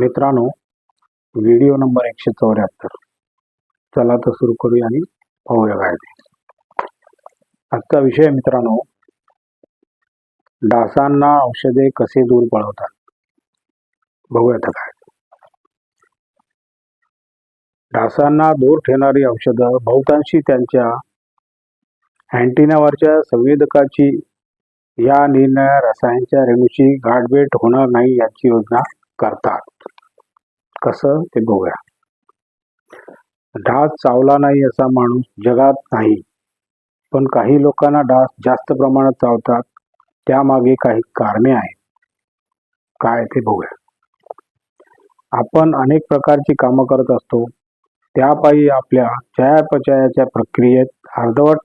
मित्रांनो video number एकशे चौऱ्याहत्तर. चला तर सुरू करूया आणि पाहूया काय ते आजचा विषय मित्रांनो डासांना औषधे कसे दूर पळवतात? बघूया काय. डासांना दूर ठेवणारी औषधं बहुतांशी त्यांच्या अँटिनावरच्या संवेदकाची या निर्णया रसायनच्या रेणूची गाठभेट होणार नाही याची योजना करतात. कसं ते बघूया. डास चावला नाही असा माणूस जगात नाही. पण काही लोकांना डास जास्त प्रमाणात चावतात त्यामागे काही कारणे आहेत. काय ते बघूया. आपण अनेक प्रकारची कामं करत असतो. त्यापायी आपल्या चयापचयाच्या प्रक्रियेत अर्धवट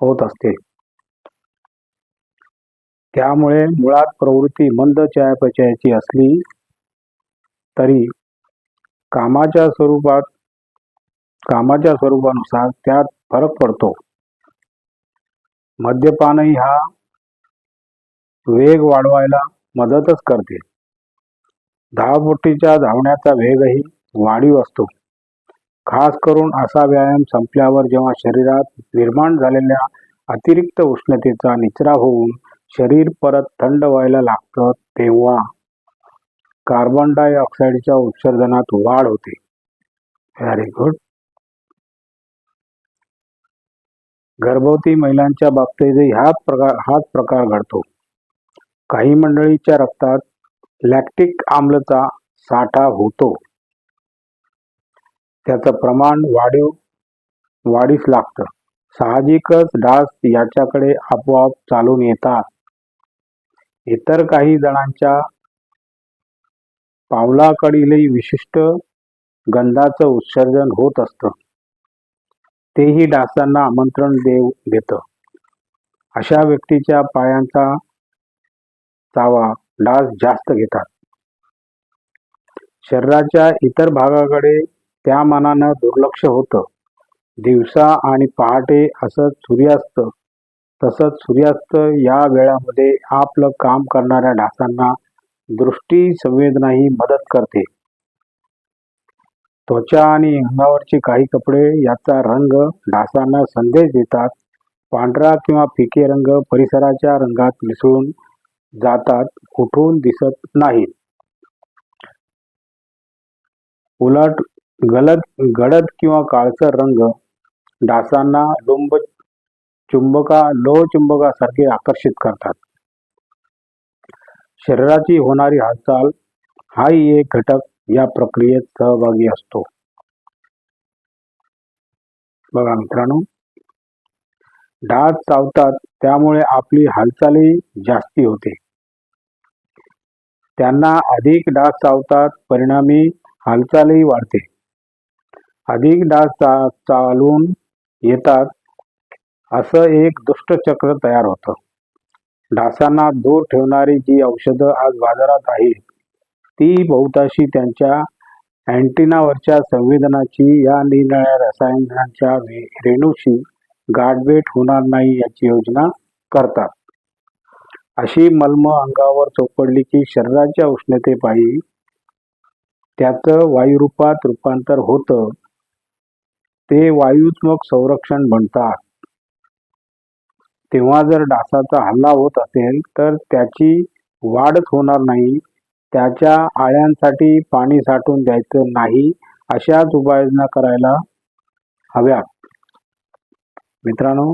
होत असते. त्यामुळे मुळात प्रवृत्ती मंद चयापचयाची असली तरी कामाच्या स्वरूपात कामाच्या स्वरूपानुसार त्यात फरक पडतो. मद्यपानही हा वेग वाढवायला मदतच करते. धावपट्टीच्या धावण्याचा वेगही वाढीव असतो. खास करून असा व्यायाम संपल्यावर जेव्हा शरीरात निर्माण झालेल्या अतिरिक्त उष्णतेचा निचरा होऊन शरीर परत थंड व्हायला लागतं तेव्हा कार्बन डायऑक्साईडच्या उत्सर्जनात वाढ होते. व्हेरी गुड गर्भवती महिलांच्या बाबतीतही हाच प्रकार हाच प्रकार घडतो. काही मंडळीच्या रक्तात लॅक्टिक आम्लचा साठा होतो. त्याचं प्रमाण वाढीव वाढीस लागतं. साहजिकच डास याच्याकडे आपोआप चालून येतात. इतर काही जणांच्या पावलाकडीलही विशिष्ट गंधाचं उत्सर्जन होत असतं. तेही डासांना आमंत्रण देव देतं अशा व्यक्तीच्या पायांचा चावा डास जास्त घेतात. शरीराच्या इतर भागाकडे त्या मानानं दुर्लक्ष होतं. दिवसा आणि पहाटे असं सूर्यास्त तसंच सूर्यास्त या वेळामध्ये आपलं काम करणाऱ्या डासांना दृष्टी संवेदना ही मदत करते. त्वचा आणि अंगावरचे काही कपडे याचा रंग डासांना संदेश देतात. पांढरा किंवा फिके रंग परिसराच्या रंगात मिसळून जातात कुठून दिसत नाही उलट गलत गडद किंवा काळसर रंग डासांना लुंब चुंबका लोह चुंबकासारखे आकर्षित करतात. शरीराची होणारी हालचाल हाही एक घटक या प्रक्रियेत सहभागी असतो. बघा मित्रांनो डास चावतात त्यामुळे आपली हालचाली जास्ती होते. त्यांना अधिक डास चावतात परिणामी हालचालही वाढते. अधिक डास चा चालून येतात असं एक दुष्टचक्र तयार होतं. डासांना दूर ठेवणारी जी औषधं आज बाजारात आहेत ती बहुतांशी त्यांच्या अँटिनावरच्या संवेदनाची या निरनिळ्या रसायनांच्या रेणूशी गाठभेट होणार नाही याची योजना करतात. अशी मलम अंगावर चोपडली की शरीराच्या उष्णतेपायी त्याचं वायुरूपात रूपांतर होतं. ते वायुत्मक संरक्षण बनतात. तेव्हा जर डासाचा हल्ला होत असेल तर त्याची वाढच होणार नाही. त्याच्या आळ्यांसाठी पाणी साठवून द्यायचं नाही अशाच उपाययोजना करायला हव्यात. मित्रांनो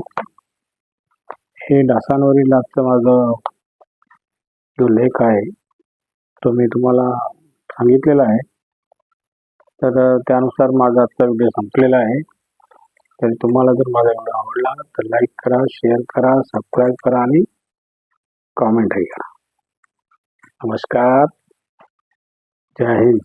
हे डासांवरील आजचं माझं जो लेख आहे तो मी तुम्हाला सांगितलेला आहे. तर त्यानुसार माझा आजचा व्हिडिओ संपलेला आहे. तर तुम्हाला जर माझा व्हिडिओ आवडला तर लाईक करा शेअर करा सबस्क्राईब करा आणि कॉमेंटही करा. नमस्कार. जय हिंद.